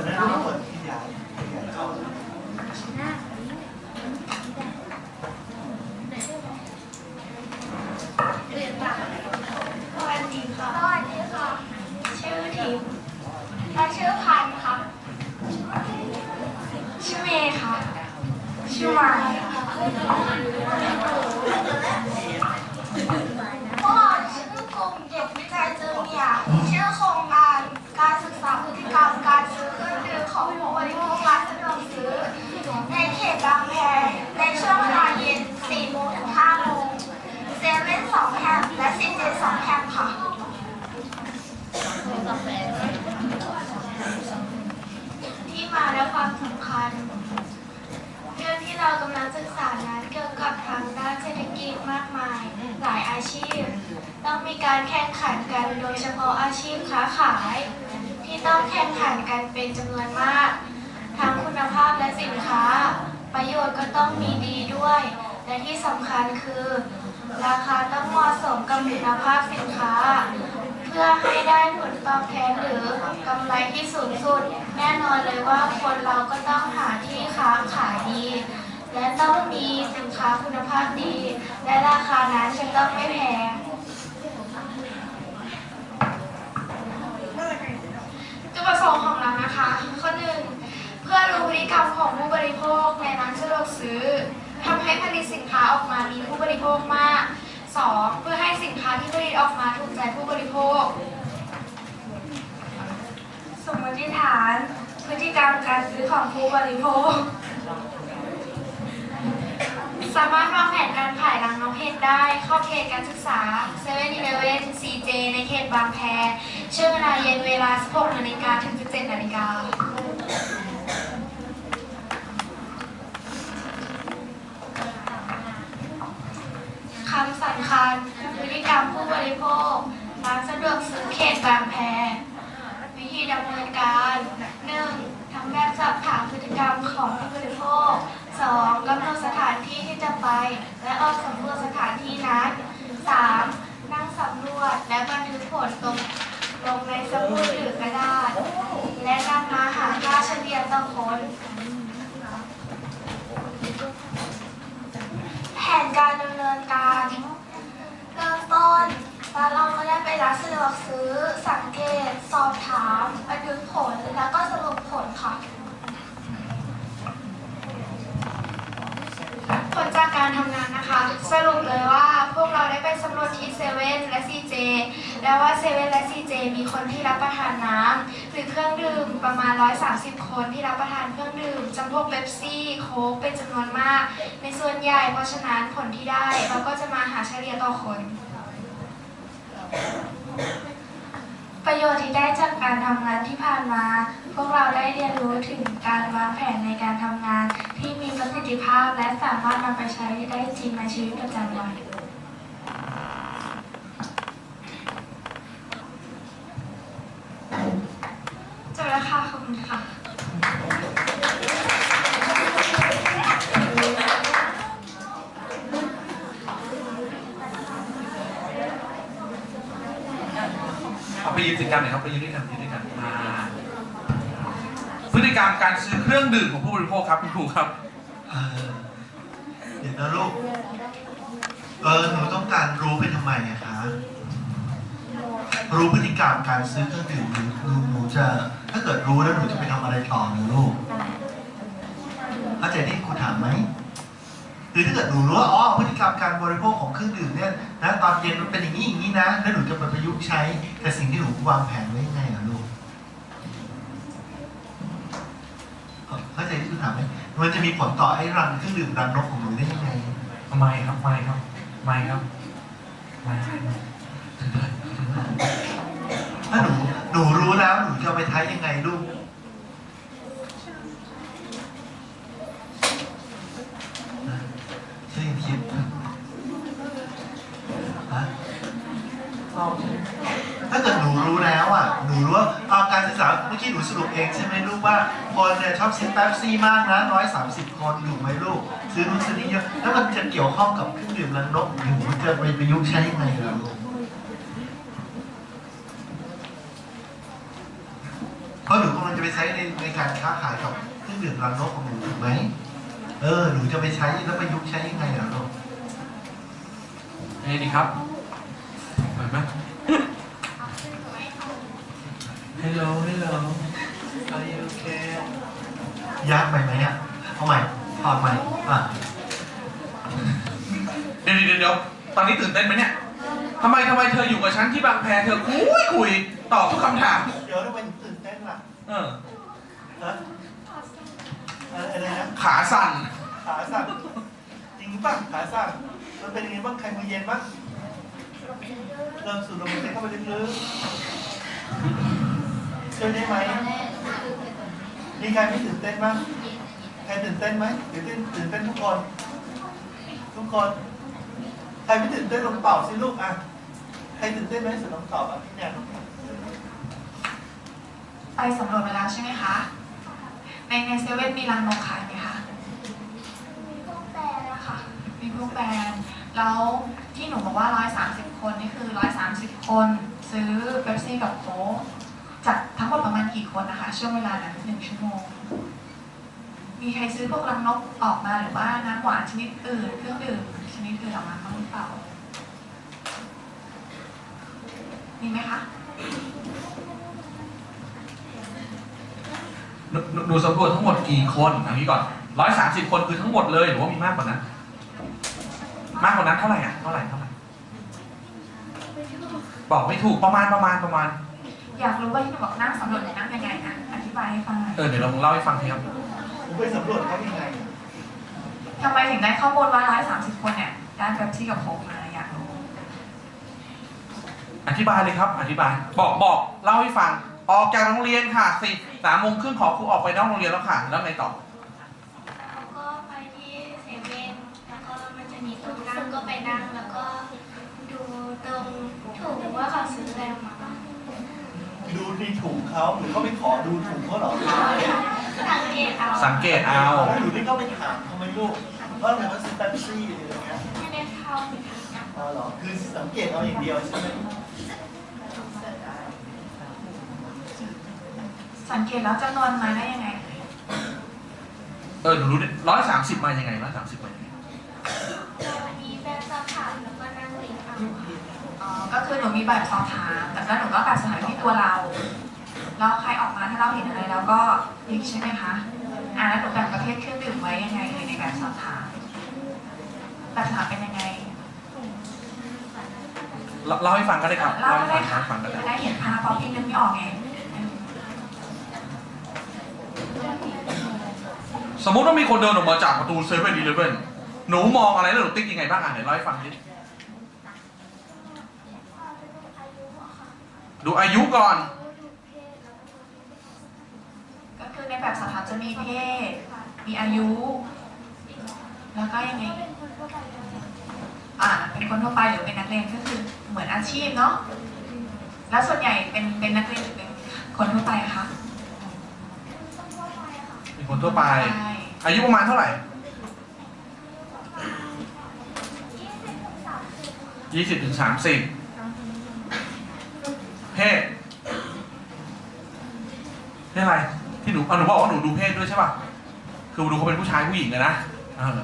ดนะลูกเปิดขยายขยายเข้า สวัสดีค่ะ สวัสดีค่ะ ชื่อทิพย์และชื่อพันธุ์ค่ะ ชื่อเมย์ค่ะ ชื่อมายค่ะพวกเราชื่อกลุ่มเด็กวิจัยจูเนียร์ชื่อโครงงานการศึกษาพฤติกรรมการซื้อเครื่องดื่มของผู้บริโภคร้านสะดวกซื้อ ในเขตบางแคในช่วงเวลาเย็น 4 โมงถึง 5 โมง เซเว่นสองแห่งและซินเจสองแห่งค่ะ ที่มาและความ สำคัญเรื่องที่เรากำลังศึกษานั้นเกี่ยวกับทางด้านเศรษฐกิจมากมาย หลายอาชีพ ต้องมีการแข่งขันกันโดยเฉพาะอาชีพค้าขาย ที่ต้องแข่งขันกันเป็นจำนวนมาก ทั้งคุณภาพและสินค้า ประโยชน์ก็ต้องมีดีด้วย และที่สำคัญคือ ราคาต้องเหมาะสมกับคุณภาพสินค้า เพื่อให้ได้ผล ตอบแทนหรือกำไรที่สูงสุด แน่นอนเลยว่าคนเราก็ต้องหาที่ค้าขายดี และต้องมีสินค้าคุณภาพดี และราคานั้นจะต้องไม่แพงจุดประสงค์ของเรานะคะ ข้อหนึ่งเพื่อรู้พฤติกรรมของผู้บริโภคในร้านสะดวกซื้อทำให้ผลิตสินค้าออกมามีผู้บริโภคมาก 2. เพื่อให้สินค้าที่ผลิตออกมาถูกใจผู้บริโภค นที่ฐาน พฤติกรรมการซื้อของผู้บริโภค สามารถวางแผนการขายรังนกเห็ดได้เข้าเขตการศึกษา7 e เ e ่นอ CJ ในเขตบางแพช่วงเวลาเย็นเวลา 16นาฬิกาถึง 17นาฬิกา คำสำคัญพฤติกรรมผู้บริโภคร้านสะดวกซื้อเขตบางแพ วิธีดำเนินการ 1. ทำแบบสอบถามพฤติกรรมของผู้บริโภค 2. กำหนดสถานที่ที่จะไป และออกสำรวจสถานที่นั้น 3. นั่งสำรวจและบันทึกผลตรงลงในสมุดหรือกระดาษ และนำมาหาค่าเฉลี่ยต่อคน แผนการดำเนินการเริ่มต้นแล้วเราก็ได้ไปร้านสะดวกซื้อ สังเกต สอบถาม บันทึกผลแล้วก็สรุปผลค่ะ ผลจากการทำงานนะคะ สรุปเลยว่าพวกเราได้ไปสำรวจที่เซเว่นและซีเจแล้วว่าเซเว่นและซีเจมีคนที่รับประทานน้ำหรือเครื่องดื่มประมาณ 130 คนที่รับประทานเครื่องดื่มจำพวกเบปซี่โค้กเป็นจำนวนมาก ในส่วนใหญ่เพราะฉะนั้นผลที่ได้เราก็จะมาหาเฉลี่ยต่อคน ประโยชน์ที่ได้จากการทำงานที่ผ่านมา พวกเราได้เรียนรู้ถึงการวางแผนในการทำงาน ที่มีประสิทธิภาพและสามารถนำไปใช้ได้จริงในชีวิตประจำวันจบแล้วค่ะขอบคุณค่ะเอาไปยืนติดกันหน่อยครับไปยืนด้วยกันยืนด้วยกันมาพฤติก รรมการซื้อเครื่องดื่มของผู้บริโภคครับคุณครูครับเออเดี๋ยวนะลูก เออหนูต้องการรู้ไปทำไมอะคะ รู้พฤติกรรมการซื้อเครื่องดื่มหนูหนูหนูจะ ถ้าเกิดรู้แล้วหนูจะไปทำอะไรต่อนะลูกเข้าใจที่ครูถามไหมคือถ้าเกิดหนูรู้ว่าอ๋อพฤติกรรมการบริโภคของเครื่องดื่มเนี่ยนะตอนเย็นมันเป็นอย่างนี้อย่างนี้นะ แล้วหนูจะไปประยุกต์ใช้กับสิ่งที่หนูวางแผนไว้ยังไงอะลูก เข้าใจที่คุณ ถามไหมมันจะมีผลต่อไอ้รังเครื่องดื่มรังนกของหนูได้ยังไงไม่ครับไม่ครับไม่ครับไม่ครับถ้าหนูหนูรู้แล้วหนูจะเอาไปใช้ยังไงลูกนะช่วยกันคิดฮะถ้าเกิดหนูรู้แล้วอะหนูรู้ว่าเอา กี้หนูสรุปเองใช่ไหมลูกว่าคนเนี่ยชอบซื้อแป๊บซี่มากนะร้อยสามสิบคนถูกไหมลูก ซื้อนู่นซื้อนี่เยอะแล้วมันจะเกี่ยวข้องกับเครื่องดื่มรังนกหนูจะไปประยุกต์ใช้ยังไงล่ะลูกเพราะหนูกำลังจะไปใช้ในในการค้าขายกับเครื่องดื่มรังนกของหนูถูกไหมเออหนูจะไปใช้แล้วประยุกต์ใช้ยังไงอะลูกเฮ้ยดีครับเห็นไหม Hello Hello Are you okay ยากไปไหมอะเอาใหม่ถอดใหม่อะเดี๋ยวเดี๋ยวเดี๋ยวตอนนี้ตื่นเต้นไหมเนี่ยทำไมทำไมเธออยู่กับฉันที่บางแพเธอคุยคุยตอบทุกคำถาม เดี๋ยวทำไมถึงตื่นเต้นล่ะเออฮะอะไรนะขาสั่น ขาสั่นจริงหรือเปล่าขาสั่นมันเป็นยังไงบ้างใครมือเย็นบ้างเริ่มสูดลมหายใจเข้าไปลึกๆ ช่วยได้ไหมมีใครไม่ตื่นเต้นบ้างใครตื่นเต้นไหมหรือตื่นตื่นเต้นทุกคน ทุกคน ใครไม่ตื่นเต้นลองตอบสิลูกอะใครตื่นเต้นไหมสุดลองตอบอะพี่แนนไปสำรวจมาแล้วใช่ไหมคะ ในในเซเว่นมีรังนกขายไหมคะ มีพวกแปรนะคะมีพวกแบรนด์แล้วที่หนูบอกว่า 130 คนนี่คือ 130 คน ซื้อเบปซี่กับโค้กจาก ทั้งหมดประมาณกี่คนนะคะ ช่วงเวลานั้นหนึ่งชั่วโมง มีใครซื้อพวกรังนกออกมาหรือว่าน้ำหวานชนิดอื่นเครื่องดื่มชนิดอื่นออกมาบ้างหรือเปล่า มีไหมคะหนูหนูหนูสำรวจทั้งหมดกี่คนเอันนี้ก่อนร้อยสามสิบคนคือทั้งหมดเลยหรือว่ามีมากกว่านั้น มากกว่านั้นเท่าไหร่อะเท่าไหร่เท่าไหร่บอกไม่ถูกประมาณประมาณประมาณ อยากรู้ว่าที่หนูบอกนั่งสำรวจหรือนั่งยังไงนะอธิบายให้ฟังหน่อยเออเดี๋ยวลองเล่าให้ฟังทีครับผมไปสำรวจเขายังไงทำไมถึงได้ข้อมูลว่า130คนเนี่ยได้เบปซี่กับโค้กมาอยากรู้ อธิบายเลยครับ อธิบาย บอกบอกเล่าให้ฟัง ออกจากโรงเรียนค่ะสิสามโมงครึ่งขอครูออกไปนอกโรงเรียนแล้วค่ะ แล้วไงต่อ แล้วก็ไปที่เซเว่น แล้วก็มันจะมีโต๊ะนั่งก็ไปนั่ง แล้วก็ดูตรงถุงว่าเขาซื้ออะไรมาบ้าง ดูในถุงเขาหรือเขาไปขอดูถุงเขาเหรอสังเกตเอาสังเกตเอาหรือที่เขาไปถามเขาไหม่ลูกว่าอะไรว่าซื้อแป๊บซี่อะไรอย่างเงี้ยไม่ได้เข้าไปถามอ๋อเหรอคือสังเกตเอาอย่างเดียวใช่ไหมสังเกตแล้วจำนวนมาได้ยังไง เออหนูรู้ร้อยสามสิบมายังไงร้อยสามสิบมายังไง วันนี้แบบสอบถามแล้วก็นั่งเรียนเอาค่ะ อ๋อ ก็คือหนูมีแบบสอบถามแต่ก็หนูก็แบบสถานที่ตัวเราแล้วใครออกมาถ้าเราเห็นอะไรแล้วก็ยิงใช่ไหมคะอ่าแล้วหนูแบ่งประเภทเครื่องดื่มไว้ยังไงเลยในแบบสอบถามแบบสอบถามเป็นยังไงเล่าเล่าให้ฟังก็ได้ครับเล่าให้ได้ฟังค่ะเล่าให้ฟังก็ได้จะได้เห็นภาพเพราะพี่นึกไม่ออกไงสมมุติว่ามีคนเดินออกมาจากประตูเซเว่นอีเลฟเว่นหนูมองอะไรแล้วหนูติ๊กยังไงบ้างอะไหนเล่าให้ฟังนิด อายุอะค่ะ ดูอายุก่อนดูเพศแล้วก็ก็คือในแบบสอบถามจะมีเพศ มีอายุ แล้วก็ยังไงเป็นคนทั่วไปเลยอ่า เป็นคนทั่วไปหรือเป็นนักเรียนก็คือเหมือนอาชีพเนาะ แล้วส่วนใหญ่เป็นเป็นนักเรียนหรือเป็นคนทั่วไปคะต้องทั่วไปอะค่ะเป็นคนทั่วไปใช่อายุประมาณเท่าไหร่ยี่สิบถึงสามสิบ ยี่สิบถึงสามสิบเพศเพศอะไรที่หนูอะหนูบอกว่าหนูดูเพศด้วยใช่ป่ะคือดูเขาเป็นผู้ชายผู้หญิงเลยนะเออ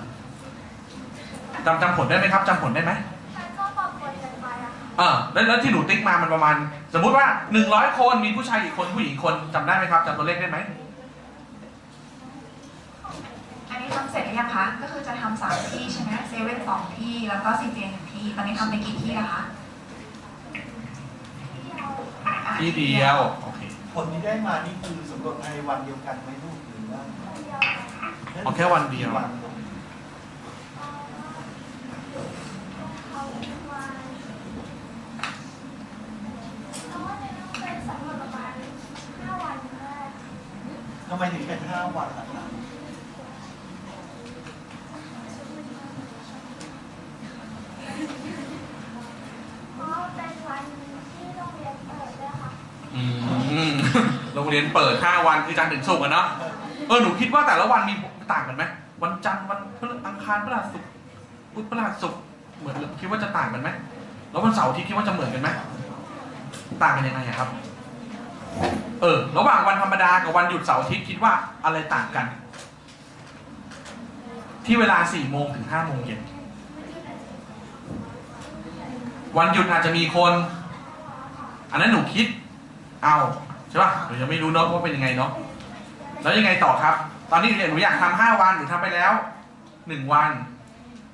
จำจำผลได้ไหมครับจำผลได้ไหมมันก็ปรับปนกันไปอะค่ะเออแล้วแล้วที่หนูติ๊กมามันประมาณ สมมุติว่าหนึ่งร้อยคนมีผู้ชายกี่คนผู้หญิงคนจำได้ไหมครับจำตัวเลขได้ไหมอันนี้ทำเสร็จหรือยังคะก็คือจะทำสามที่ใช่ไหมเซเว่นสองที่แล้วก็ซีเจหนึ่งที่ตอนนี้ทำไปกี่ที่แล้วคะอะ ที่เดียวโอเคผลที่ได้มานี่คือสำรวจภายในวันเดียวกันไหมลูกหรือว่าเอาแค่วันเดียววันเขามาแล้วว่าในนั้นเป็นสำรวจประมาณห้าวันแรกทำไมถึงเป็นห้าวันล่ะครับ เพราะเป็นวันที่โรงเรียนเปิดด้วยค่ะ อืมโรงเรียนเปิด 5 วันคือจันทร์ถึงศุกร์อะเนาะเออหนูคิดว่าแต่ละวันมีต่างกันไหมวันจันทร์วันพฤหัสอังคารพฤหัสศุกร์พุธพฤหัสศุกร์เหมือนคิดว่าจะต่างกันไหมแล้ววันเสาร์อาที่คิดว่าจะเหมือนกันไหมต่างกันยังไงอะครับ เออ ระหว่างวันธรรมดากับวันหยุดเสาร์อาทิตย์คิดว่าอะไรต่างกัน ที่เวลาสี่โมงถึงห้าโมงเย็นวันหยุดอาจจะมีคน อันนั้นหนูคิด เอาใช่ป่ะหนูยังไม่รู้เนาะว่าเป็นยังไงเนาะแล้วยังไงต่อครับ ตอนนี้หนูอยากทำห้าวันหนูทำไปแล้วหนึ่งวัน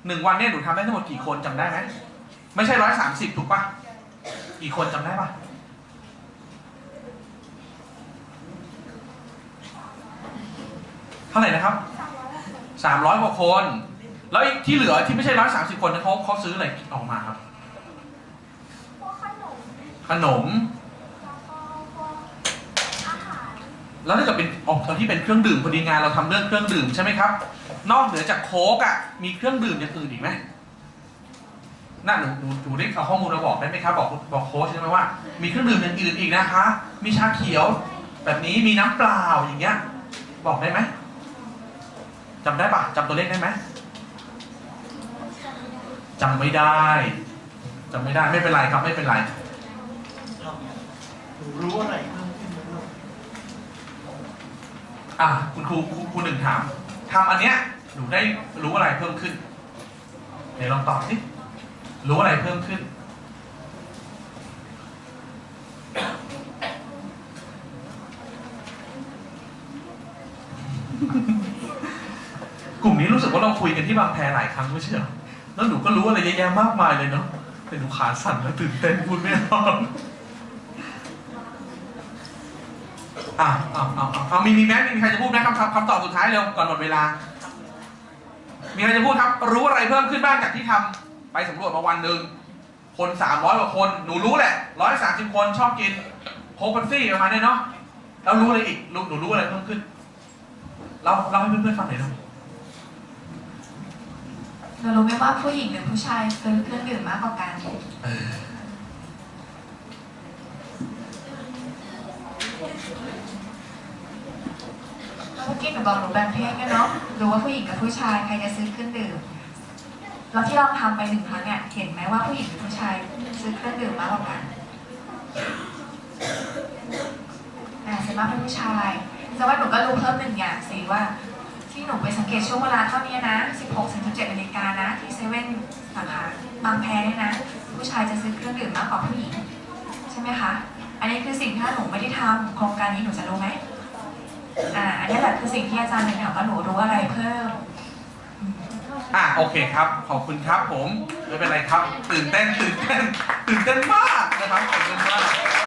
หนึ่งวันเนี่ยหนูทำได้ทั้งหมดกี่คนจำได้ไหมไม่ใช่ร้อยสามสิบถูกปะกี่คนจำได้ปะเท่าไหร่นะครับสามร้อยกว่าคน แล้วอีกที่เหลือที่ไม่ใช่ร้อยสามสิบคนเนี่ยเขาเขาซื้ออะไรออกมาครับพวกขนม ขนม แล้วก็พวกอาหาร แล้วถ้าเกิดเป็นออกตอนที่เป็นเครื่องดื่มพอดีงานเราทำเรื่องเครื่องดื่มใช่ไหมครับ นอกเหนือจากโค้กอะมีเครื่องดื่มอย่างอื่นอีกไหมน่าหนูหนูหนูได้เอาข้อมูลมาบอกได้ไหมครับ บอกบอกโค้ชได้ไหมว่า มีเครื่องดื่มอย่างอื่นอีกนะคะ มีชาเขียว แบบนี้มีน้ำเปล่าอย่างเงี้ย บอกได้ไหมจำได้ปะจำตัวเลขได้ไหมจำไม่ได้จำไม่ได้ไม่เป็นไรครับไม่เป็นไรหนูรู้อะไรเพิ่มขึ้นไหมลูก อะคุณครูครูครูหนึ่งถามทำอันเนี้ยหนูได้รู้อะไรเพิ่มขึ้นไหนลองตอบสิรู้อะไรเพิ่มขึ้น กลุ่มนี้รู้สึกว่าเราคุยกันที่บางแพหลายครั้งไม่ใช่หรอแล้วหนูก็รู้อะไรเยอะแยะมากมายเลยเนาะแต่หนูขาสั่นแล้วตื่นเต้นพูดไม่ออก อะเอาเอาเอาเอามีมีไหมมีใครจะพูดไหมคำคำคำตอบสุดท้ายเร็วก่อนหมดเวลา มีใครจะพูดครับ รู้อะไรเพิ่มขึ้นบ้างจากที่ทำไปสำรวจมาวันหนึ่งคนสามร้อยกว่าคน หนูรู้แหละร้อยสามสิบคนชอบกินโค้กเป๊ปซี่ประมาณนี้เนาะแล้วรู้อะไรอีกรู้หนูรู้อะไรเพิ่มขึ้นเล่าเล่าให้เพื่อนๆฟังหน่อยเนาะเรารู้ไหมว่าผู้หญิงหรือผู้ชายซื้อเครื่องดื่มมากกว่ากัน แล้วเมื่อ กี้หนูบอกหนูแบ่งเพศกันเนาะรู้ว่าผู้หญิงกับผู้ชายใครจะซื้อเครื่องดื่มแล้วที่เราทำไปหนึ่งครั้งเนี่ยเห็นไหมว่าผู้หญิงหรือผู้ชายซื้อเครื่องดื่มมากกว่ากันอ่าส่วนมากเป็นผู้ชายแต่ว่าหนูก็รู้เพิ่มหนึ่งอย่างสิว่า ที่หนูไปสังเกตช่วงเวลาเท่านี้นะ 16ถึง17นาฬิกานะ ที่เซเว่นสาขาบางแพเนี่ยนะ ผู้ชายจะซื้อเครื่องดื่มมากกว่าผู้หญิง ใช่ไหมคะ อันนี้คือสิ่งที่หนูไม่ได้ทำโครงการนี้หนูจะรู้ไหม อ่าอันนี้แหละคือสิ่งที่อาจารย์หนึ่งถามว่าหนูรู้อะไรเพิ่ม อะโอเคครับ ขอบคุณครับผมไม่เป็นไรครับ ตื่นเต้นตื่นเต้นตื่นเต้นมากนะครับขอบคุณมาก